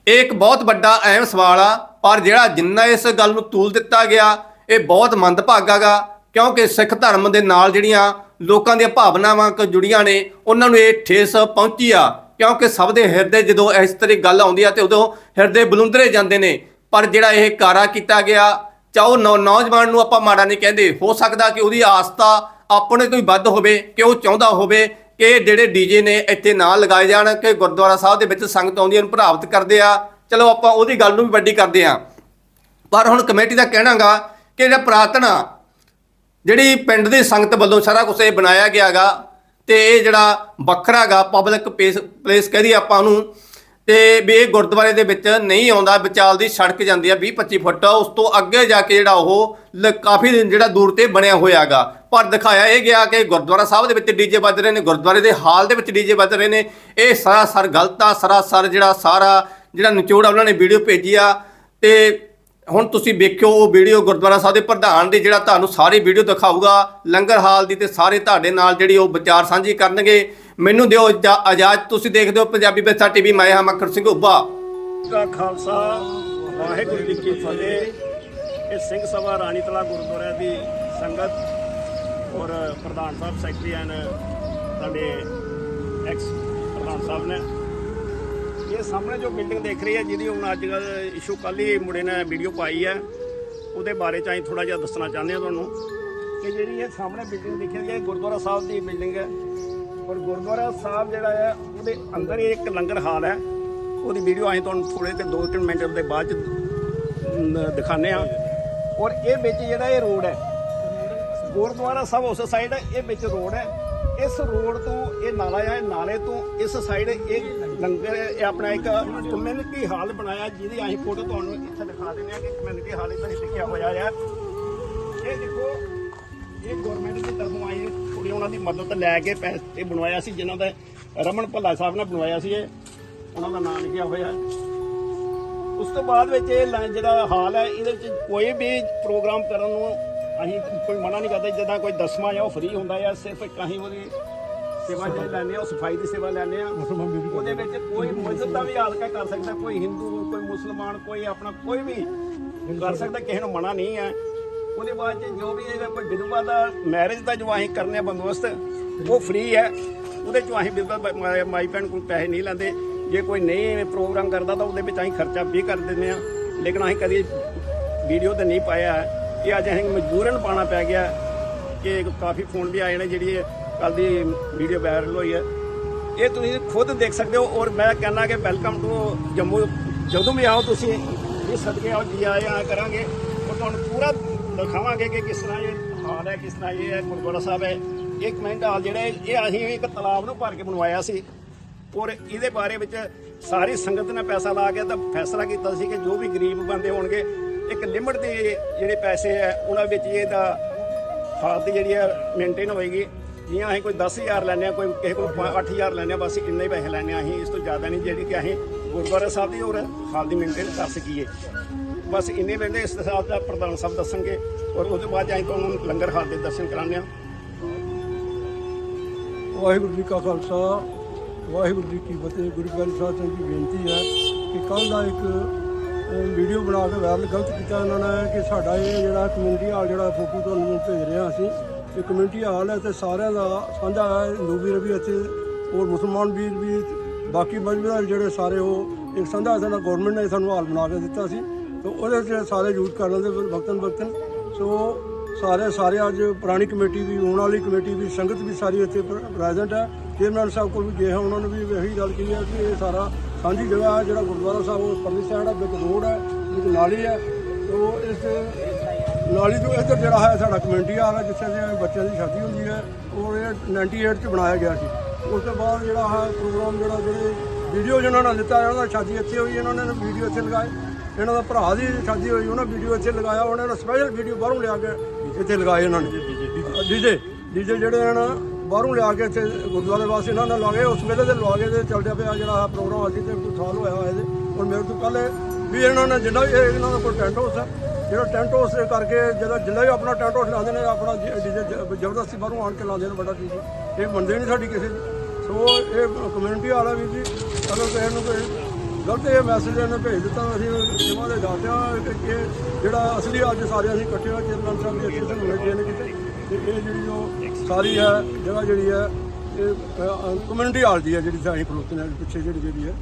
ਇਹ ਇੱਕ ਬਹੁਤ ਵੱਡਾ ਅਹਿਮ ਸਵਾਲ ਆ, ਪਰ ਜਿਹੜਾ ਜਿੰਨਾ ਇਸ ਗੱਲ ਨੂੰ ਤੂਲ ਦਿੱਤਾ ਗਿਆ, ਇਹ ਬਹੁਤ ਮੰਦਭਾਗਾ ਗਾ, ਕਿਉਂਕਿ ਸਿੱਖ ਧਰਮ ਦੇ ਨਾਲ ਜਿਹੜੀਆਂ ਲੋਕਾਂ ਦੀਆਂ ਭਾਵਨਾਵਾਂ ਕ ਜੁੜੀਆਂ ਨੇ, ਉਹਨਾਂ ਨੂੰ ਇਹ ਠੇਸ ਪਹੁੰਚੀ ਆ, ਕਿਉਂਕਿ ਸਭ ਦੇ ਹਿਰਦੇ ਜਦੋਂ ਇਸ ਤਰ੍ਹਾਂ ਗੱਲ ਆਉਂਦੀ ਆ ਤੇ ਉਦੋਂ ਹਿਰਦੇ ਬਲੁੰਦਰੇ ਜਾਂਦੇ ਨੇ, ਪਰ ਜਿਹੜਾ ਇਹ ਕਾਰਾ ਕੀਤਾ ਗਿਆ, ਚਾਹੋ ਨੌ- ਨੌਜਵਾਨ ਨੂੰ ਆਪਾਂ ਮਾੜਾ ਨਹੀਂ ਕਹਿੰਦੇ, ਹੋ ਸਕਦਾ ਕਿ ਉਹਦੀ ਆਸਤਾ ਆਪਣੇ ਤੋਂ ਹੀ ਵੱਧ ਹੋਵੇ, ਕਿ ਉਹ ਚਾਹੁੰਦਾ ਹੋਵੇ ਕਿ ਇਹ ਜਿਹੜੇ ਡੀਜੇ ਨੇ ਇੱਥੇ ਨਾ ਲਗਾਏ ਜਾਣ, ਕਿ ਗੁਰਦੁਆਰਾ ਸਾਹਿਬ ਦੇ ਵਿੱਚ ਸੰਗਤ ਆਉਂਦੀ ਹੈ, ਉਹਨੂੰ ਪ੍ਰਭਾਵਿਤ ਕਰਦੇ ਆ। ਚਲੋ ਆਪਾਂ ਉਹਦੀ ਗੱਲ ਨੂੰ ਵੀ ਵੱਡੀ ਕਰਦੇ ਆ ਪਰ ਹੁਣ ਕਮੇਟੀ ਦਾ ਕਹਿਣਾਗਾ ਕਿ ਜਿਹੜਾ ਪ੍ਰਾਰਥਨਾ, ਜਿਹੜੀ ਪਿੰਡ ਦੀ ਸੰਗਤ ਵੱਲੋਂ ਸਾਰਾ ਕੁਝ ਇਹ ਬਣਾਇਆ ਗਿਆਗਾ, ਤੇ ਇਹ ਜਿਹੜਾ ਵੱਖਰਾਗਾ ਪਬਲਿਕ ਪਲੇਸ ਕਹਿ ਕਹਦੀ ਆਪਾਂ ਉਹਨੂੰ ਤੇ ਵੀ ਇਹ ਗੁਰਦੁਆਰੇ ਦੇ ਵਿੱਚ ਨਹੀਂ ਆਉਂਦਾ, ਵਿਚਾਲ ਦੀ ਸੜਕ ਜਾਂਦੀ ਆ 20 25 ਫੁੱਟ, ਉਸ ਤੋਂ ਅੱਗੇ ਜਾ ਕੇ ਜਿਹੜਾ ਉਹ ਲ- ਕਾਫੀ ਜਿਹੜਾ ਦੂਰ ਤੇ ਬਣਿਆ ਹੋਇਆਗਾ ਪਰ ਦਿਖਾਇਆ ਇਹ ਗਿਆ ਕਿ ਗੁਰਦੁਆਰਾ ਸਾਹਿਬ ਦੇ ਵਿੱਚ ਡੀਜੇ ਵੱਜ ਰਹੇ ਨੇ, ਗੁਰਦੁਆਰੇ ਦੇ ਹਾਲ ਦੇ ਵਿੱਚ ਡੀਜੇ ਵੱਜ ਰਹੇ ਨੇ। ਇਹ ਸਰਾਸਰ ਗਲਤ ਆ, ਸਰਾਸਰ ਜਿਹੜਾ ਸਾਰਾ ਜਿਹੜਾ ਨਿਚੋੜ ਆ, ਉਹਨਾਂ ਨੇ ਵੀਡੀਓ ਭੇਜੀ ਆ। ਤੇ ਹੁਣ ਤੁਸੀਂ ਵੇਖਿਓ ਉਹ ਵੀਡੀਓ ਗੁਰਦੁਆਰਾ ਸਾਹਿਬ ਦੇ ਪ੍ਰਧਾਨ ਦੀ ਜਿਹੜਾ ਤੁਹਾਨੂੰ ਸਾਰੀ ਵੀਡੀਓ ਦਿਖਾਊਗਾ, ਲੰਗਰ ਹਾਲ ਦੀ ਤੇ ਸਾਰੇ ਤੁਹਾਡੇ ਨਾਲ ਜਿਹੜੀ ਉਹ ਵਿਚਾਰ ਸਾਂਝੀ ਕਰਨਗੇ। ਮੈਨੂੰ ਦਿਓ ਆਜ਼ਾਦ ਤੁਸੀਂ ਦੇਖਦੇ ਹੋ ਪੰਜਾਬੀ ਵਿਰਸਾ ਟੀਵੀ, ਮੈਂ ਹਾਂ ਮੱਖਰ ਸਿੰਘ ਉੱਬਾ ਦਾ ਖਾਲਸਾ, ਵਾਹਿਗੁਰੂ ਜੀ ਕੀ ਫਤਿਹ। ਇਹ ਸਿੰਘ ਸਭਾ ਰਾਣੀ ਤਲਾ ਗੁਰਦੁਆਰਾ ਦੀ ਸੰਗਤ ਔਰ ਪ੍ਰਧਾਨ ਸਾਹਿਬ, ਸੈਕਟਰੀ ਹਨ ਸਾਡੇ ਐਕਸ ਪ੍ਰਧਾਨ ਸਾਹਿਬ ਨੇ। ਇਹ ਸਾਹਮਣੇ ਜੋ ਬਿਲਡਿੰਗ ਦੇਖ ਰਹੀ ਹੈ, ਜਿਹਦੀ ਹੁਣ ਅੱਜ ਕੱਲ ਇਸ਼ੂ ਕੱਲ ਹੀ ਮੁੰਡੇ ਨੇ ਵੀਡੀਓ ਪਾਈ ਹੈ, ਉਹਦੇ ਬਾਰੇ ਚ ਅਸੀਂ ਥੋੜਾ ਜਿਹਾ ਦੱਸਣਾ ਚਾਹੁੰਦੇ ਹਾਂ ਤੁਹਾਨੂੰ। ਕਿ ਜਿਹੜੀ ਇਹ ਸਾਹਮਣੇ ਬਿਲਡਿੰਗ ਦੇਖੀ ਰਹੀ ਹੈ ਗੁਰਦੁਆਰਾ ਸਾਹਿਬ ਦੀ ਬਿਲਡਿੰਗ ਹੈ। ਔਰ ਗੁਰਦੁਆਰਾ ਸਾਹਿਬ ਜਿਹੜਾ ਹੈ, ਉਹਦੇ ਅੰਦਰ ਹੀ ਇੱਕ ਲੰਗਰ ਹਾਲ ਹੈ। ਉਹਦੀ ਵੀਡੀਓ ਅਸੀਂ ਤੁਹਾਨੂੰ ਥੋੜੇ ਤੇ 2-3 ਮਿੰਟ ਦੇ ਬਾਅਦ ਚ ਦਿਖਾਣੇ ਆ ਔਰ ਇਹ ਵਿੱਚ ਜਿਹੜਾ ਇਹ ਰੋਡ ਹੈ, ਗੁਰਦੁਆਰਾ ਸਾਹਿਬ ਉਸ ਸਾਈਡ ਹੈ, ਇਹ ਵਿੱਚ ਰੋਡ ਹੈ। ਇਸ ਰੋਡ ਤੋਂ, ਇਹ ਨਾਲਾ ਹੈ, ਨਾਲੇ ਤੋਂ ਇਸ ਸਾਈਡ ਇਹ ਲੰਗਰ ਇਹ ਆਪਣਾ ਇੱਕ ਕਮਿਊਨਿਟੀ ਹਾਲ ਬਣਾਇਆ, ਜਿਹਦੀ ਅਸੀਂ ਫੋਟੋ ਤੁਹਾਨੂੰ ਇੱਥੇ ਦਿਖਾ ਦਿੰਦੇ ਹਾਂ ਕਿ ਕਮਿਊਨਿਟੀ ਹਾਲ ਇੱਥੇ ਲਿਖਿਆ ਹੋਇਆ ਹੈ ਇਹ ਦੇਖੋ, ਇਹ ਗਵਰਨਮੈਂਟ ਦੀ ਤਰਫੋਂ ਆਈ ਥੋੜੀ ਉਹਨਾਂ ਦੀ ਮਦਦ ਲੈ ਕੇ ਪੈਸੇ ਬਣਵਾਇਆ ਸੀ, ਜਿਨ੍ਹਾਂ ਦਾ ਰਮਨ ਭੱਲਾ ਸਾਹਿਬ ਨੇ ਬਣਵਾਇਆ ਸੀ ਇਹ। ਉਹਨਾਂ ਦਾ ਨਾਮ ਲਿਖਿਆ ਹੋਇਆ। ਹੈ ਉਸ ਤੋਂ ਬਾਅਦ ਵਿੱਚ ਇਹ ਲ- ਜਿਹੜਾ ਹਾਲ ਹੈ, ਇਹਦੇ ਵਿੱਚ ਕੋਈ ਵੀ ਪ੍ਰੋਗਰਾਮ ਕਰਨ ਨੂੰ ਅਸੀਂ ਕੋਈ ਮਨਾ ਨਹੀਂ ਕਰਦੇ, ਜਿੱਦਾਂ ਕੋਈ ਦਸਵਾਂ ਆ ਉਹ ਫ੍ਰੀ ਹੁੰਦਾ ਆ, ਸਿਰਫ ਇੱਕ ਅਸੀਂ ਉਹਦੀ ਸੇਵਾ ਜਿਹੜੀ ਲੈਂਦੇ ਆ ਉਹ ਸਫ਼ਾਈ ਦੀ ਸੇਵਾ ਲੈਂਦੇ ਆ। ਉਹਦੇ ਵਿੱਚ ਕੋਈ ਮਸਜਿਦ ਦਾ ਵੀ ਹਾਲਕਾ ਕਰ ਸਕਦਾ ਕੋਈ ਹਿੰਦੂ ਕੋਈ ਮੁਸਲਮਾਨ ਕੋਈ ਆਪਣਾ ਕੋਈ ਵੀ ਕਰ ਸਕਦਾ ਕਿਸੇ ਨੂੰ ਮਨਾ ਨਹੀਂ ਹੈ। ਉਹਦੇ ਬਾਅਦ 'ਚ ਜੋ ਵੀ ਇਹਦਾ ਕੋਈ ਵਿਧਵਾ ਦਾ ਮੈਰਿਜ ਦਾ ਜੋ ਅਸੀਂ ਕਰਨੇ ਆ ਬੰਦੋਬਸਤ ਉਹ ਫ੍ਰੀ ਹੈ। ਉਹਦੇ ਚੋਂ ਅਸੀਂ ਮ- ਮਾਈ ਭੈਣ ਕੋਲ ਪੈਸੇ ਨਹੀਂ ਲੈਂਦੇ। ਜੇ ਕੋਈ ਨਹੀਂ ਪ੍ਰੋਗਰਾਮ ਕਰਦਾ ਤਾਂ ਉਹਦੇ ਵਿੱਚ ਅਸੀਂ ਖਰਚਾ ਵੀ ਕਰ ਦਿੰਦੇ ਆ ਲੇਕਿਨ ਅਸੀਂ ਕਦੀ ਵੀਡੀਓ ਤੇ ਨਹੀਂ ਪਾਇਆ। ਇਹ ਅੱਜ ਅਸੀਂ ਮਜਬੂਰਨ ਪਾਣਾ ਪੈ ਗਿਆ ਕਿ ਕਾਫੀ ਫੋਨ ਵੀ ਆਏ ਨੇ ਜਿਹੜੀ ਇਹ ਕੱਲ ਦੀ ਵੀਡੀਓ ਵਾਇਰਲ ਹੋਈ ਹੈ। ਇਹ ਤੁਸੀਂ ਖੁਦ ਦੇਖ ਸਕਦੇ ਹੋ ਔਰ ਮੈਂ ਕਹਿੰਦਾ ਕਿ ਵੈਲਕਮ ਟੂ ਜੰਮੂ। ਜਦੋਂ ਵੀ ਆਓ ਤੁਸੀਂ ਇਹ ਸਦਕੇ ਆਓ, ਜੀ ਆਏ ਆ ਕਰਾਂਗੇ। ਔਰ ਤੁਹਾਨੂੰ ਪੂਰਾ ਦਿਖਾਵਾਂਗੇ ਕਿ ਕਿਸ ਤਰ੍ਹਾਂ ਇਹ ਹਾਲ ਹੈ, ਕਿਸ ਤਰ੍ਹਾਂ ਇਹ ਹੈ, ਗੁਰਦੁਆਰਾ ਸਾਹਿਬ ਹੈ। ਇਹ ਕਮੈਂਟ ਹਾਲ ਜਿਹੜਾ ਇਹ ਅਸੀਂ ਇੱਕ ਤਲਾਬ ਨੂੰ ਭਰ ਕੇ ਬਣਵਾਇਆ ਸੀ ਔਰ ਇਹਦੇ ਬਾਰੇ ਵਿੱਚ ਸਾਰੀ ਸੰਗਤ ਨੇ ਪੈਸਾ ਲਾ ਕੇ ਤਾਂ ਫੈਸਲਾ ਕੀਤਾ ਸੀ ਕਿ ਜੋ ਵੀ ਗਰੀਬ ਬੰਦੇ ਹੋਣਗੇ, ਇੱਕ ਲਿਮਟ ਦੇ ਜਿਹੜੇ ਪੈਸੇ ਹੈ, ਉਹਨਾਂ ਵਿੱਚ ਇਹਦਾ ਹਾਲਤ ਜਿਹੜੀ ਹੈ ਮੇਨਟੇਨ ਹੋਏਗੀ। ਜਿਵੇਂ ਅਸੀਂ ਕੋਈ 10000 ਲੈਂਦੇ ਆ ਕੋਈ ਕਿਸੇ ਕੋਲ 8000 ਲੈਂਦੇ ਆ ਬਸ ਇੰਨੇ ਹੀ ਪੈਸੇ ਲੈਂਦੇ ਆ ਅਸੀਂ ਇਸ ਤੋਂ ਜ਼ਿਆਦਾ ਨਹੀਂ ਜਿਹੜੀ ਕਿ ਅਸੀਂ ਗੁਰਦੁਆਰਾ ਸਾਹਿਬ ਦੀ ਔਰ ਹਾਲ ਦੀ ਮੇਨਟੇਨ ਕਰ ਸਕੀਏ। ਬਸ ਇੰਨੇ ਵੇਲੇ ਇਸ ਸਾਹਿਬ ਦਾ ਪ੍ਰਧਾਨ ਸਾਹਿਬ ਦੱਸਣਗੇ, ਔਰ ਉਹਦੇ ਬਾਅਦ ਅਸੀਂ ਤੁਹਾਨੂੰ ਲੰਗਰ ਹਾਲ ਦੇ ਦਰਸ਼ਨ ਕਰਾਉਂਦੇ ਆ ਵਾਹਿਗੁਰੂ ਜੀ ਕਾ ਖਾਲਸਾ, ਵਾਹਿਗੁਰੂ ਜੀ ਕੀ ਫਤਿਹ। ਗੁਰੂ ਗ੍ਰੰਥ ਸਾਹਿਬ ਜੀ ਦੀ ਬੇਨਤੀ ਹੈ ਕਿ ਕੱਲ ਦਾ ਇੱਕ ਵੀਡੀਓ ਬਣਾ ਕੇ ਵਾਇਰਲ ਗਲਤ ਕੀਤਾ ਇਹਨਾਂ ਨੇ ਕਿ ਸਾਡਾ ਇਹ ਜਿਹੜਾ ਕਮਿਊਨਿਟੀ ਹਾਲ ਜਿਹੜਾ ਫੋਟੋ ਤੁਹਾਨੂੰ ਭੇਜ ਰਿਹਾ ਅਸੀਂ ਇਹ ਕਮਿਊਨਿਟੀ ਹਾਲ ਹੈ ਤੇ ਸਾਰਿਆਂ ਦਾ ਸਾਂਝਾ ਹੈ, ਹਿੰਦੂ ਵੀਰ ਵੀ ਇੱਥੇ ਔਰ ਮੁਸਲਮਾਨ ਵੀਰ ਵੀ ਬਾਕੀ ਮਜ਼ਹਬਾਂ ਜਿਹੜੇ ਸਾਰੇ ਉਹ, ਇੱਕ ਸਾਂਝਾ ਸਾਡਾ ਗਵਰਨਮੈਂਟ ਨੇ ਸਾਨੂੰ ਹਾਲ ਬਣਾ ਕੇ ਦਿੱਤਾ ਸੀ। ਤੇ ਉਹਦੇ 'ਚ ਸਾਰੇ ਯੂਜ਼ ਕਰ ਲੈਂਦੇ ਵਕਤਨ ਵਕਤਨ ਸੋ ਸਾਰੇ ਸਾਰੇ ਅੱਜ ਪੁਰਾਣੀ ਕਮੇਟੀ ਵੀ, ਹੋਣ ਵਾਲੀ ਕਮੇਟੀ ਵੀ, ਸੰਗਤ ਵੀ ਸਾਰੀ ਇੱਥੇ ਪ੍ਰੈਜ਼ੈਂਟ ਹੈ। ਚੇਅਰਮੈਨ ਸਾਹਿਬ ਕੋਲ ਵੀ ਗਏ ਹਾਂ, ਉਹਨਾਂ ਨੇ ਵੀ ਇਹੀ ਗੱਲ ਕਹੀ ਹੈ ਕਿ ਇਹ ਸਾਰਾ ਸਾਂਝੀ ਜਗ੍ਹਾ ਹੈ, ਜਿਹੜਾ ਗੁਰਦੁਆਰਾ ਸਾਹਿਬ, ਉਹ ਪਰਲੀ ਸਾਈਡ ਹੈ, ਵਿੱਚ ਰੋਡ ਹੈ ਇੱਕ ਨਾਲੀ ਹੈ। ਤੋ ਇਸ ਨਾਲੀ ਤੋਂ ਇੱਧਰ ਜਿਹੜਾ ਹੈ ਸਾਡਾ ਕਮਿਊਨਿਟੀ ਹਾਲ ਹੈ ਜਿੱਥੇ ਦੇ ਬੱਚਿਆਂ ਦੀ ਸ਼ਾਦੀ ਹੁੰਦੀ ਹੈ, ਉਹ ਇਹ 98 ਚ ਬਣਾਇਆ ਗਿਆ ਸੀ। ਉਸ ਤੋਂ ਬਾਅਦ ਜਿਹੜਾ ਹੈ ਪ੍ਰੋਗਰਾਮ ਜਿਹੜਾ ਜਿਹੜੇ ਵੀਡੀਓ ਜਿਹਨਾਂ ਨੇ ਲਿੱਤਾ, ਇਹਨਾਂ ਦਾ ਸ਼ਾਦੀ ਇੱਥੇ ਹੋਈ, ਇਹਨਾਂ ਨੇ ਵੀਡੀਓ ਇੱਥੇ ਲਗਾਏ। ਇਹਨਾਂ ਦਾ ਭਰਾ ਦੀ ਸ਼ਾਦੀ ਹੋਈ, ਉਹਨਾਂ ਵੀਡੀਓ ਇੱਥੇ ਲਗਾਇਆ, ਉਹਨਾਂ ਨੇ ਸਪੈਸ਼ਲ ਵੀਡੀਓ ਬਾਹਰੋਂ ਲਿਆ ਕੇ ਇੱਥੇ ਲਗਾਏ ਇਹਨਾਂ ਨੇ। ਡੀਜੇ ਡੀਜੇ ਜਿਹੜੇ ਹਨ, ਬਾਹਰੋਂ ਲਿਆ ਕੇ ਇੱਥੇ ਗੁਰਦੁਆਰੇ ਵਾਸਤੇ ਇਹਨਾਂ ਨੇ ਲਾਗੇ, ਉਸ ਵੇਲੇ ਦੇ ਲਵਾ ਕੇ ਤੇ ਚੱਲਦਿਆ ਪਿਆ ਜਿਹੜਾ ਪ੍ਰੋਗਰਾਮ ਅਸੀਂ ਤੇ ਕੋਈ ਸਾਲ ਹੋਇਆ ਹੋਇਆ ਇਹਦੇ। ਹੁਣ ਮੇਰੇ ਤੋਂ ਕੱਲ ਵੀ ਇਹਨਾਂ ਨੇ ਜਿੰਨਾ ਵੀ ਇਹ ਇਹਨਾਂ ਦਾ ਕੋਈ ਟੈਂਟ ਹਾਊਸ ਹੈ ਜਿਹੜਾ ਟੈਂਟ ਹਾਊਸ ਦੇ ਕਰਕੇ ਜਿਹੜਾ ਜਿੰਨਾ ਵੀ ਆਪਣਾ ਟੈਂਟ ਹਾਊਸ ਲਾਉਂਦੇ ਨੇ ਆਪਣਾ ਡੀਜੇ ਜ਼ਬਰਦਸਤੀ ਬਾਹਰੋਂ ਆਣ ਕੇ ਲਾਉਂਦੇ ਨੇ ਬੜਾ ਡੀਜੇ ਇਹ ਮੰਨਦੇ ਨਹੀਂ ਸਾਡੀ ਕਿਸੇ ਸੋ ਇਹ ਕਮਿਊਨਿਟੀ ਵਾਲਾ ਵੀ ਜੀ ਅਗਰ ਕਿਸੇ ਨੂੰ ਕੋਈ ਗਲਤ ਇਹ ਮੈਸੇਜ ਇਹਨੇ ਭੇਜ ਦਿੱਤਾ ਅਸੀਂ ਜਿਵੇਂ ਦੇ ਦੱਸਿਆ ਕਿ ਜਿਹੜਾ ਅਸਲੀ ਅੱਜ ਸਾਰੇ ਅਸੀਂ ਇਕੱਠੇ ਹੋਏ ਚੇਅਰਮੈਨ ਸਾਹਿਬ ਦੀ ਅੱਛੇ ਸਾਨੂੰ ਲੱਗੇ ਨੇ ਕਿਤੇ। ਤੇ ਇਹ ਜਿਹੜੀ ਉਹ ਸਾਰੀ ਹੈ ਜਗ੍ਹਾ ਜਿਹੜੀ ਹੈ ਇਹ ਕਮਿਊਨਿਟੀ ਹਾਲ ਦੀ ਹੈ ਜਿਹੜੀ ਅਸੀਂ ਖਲੋਤੇ ਨੇ ਪਿੱਛੇ ਜਿਹੜੀ ਜਿਹੜੀ ਹੈ।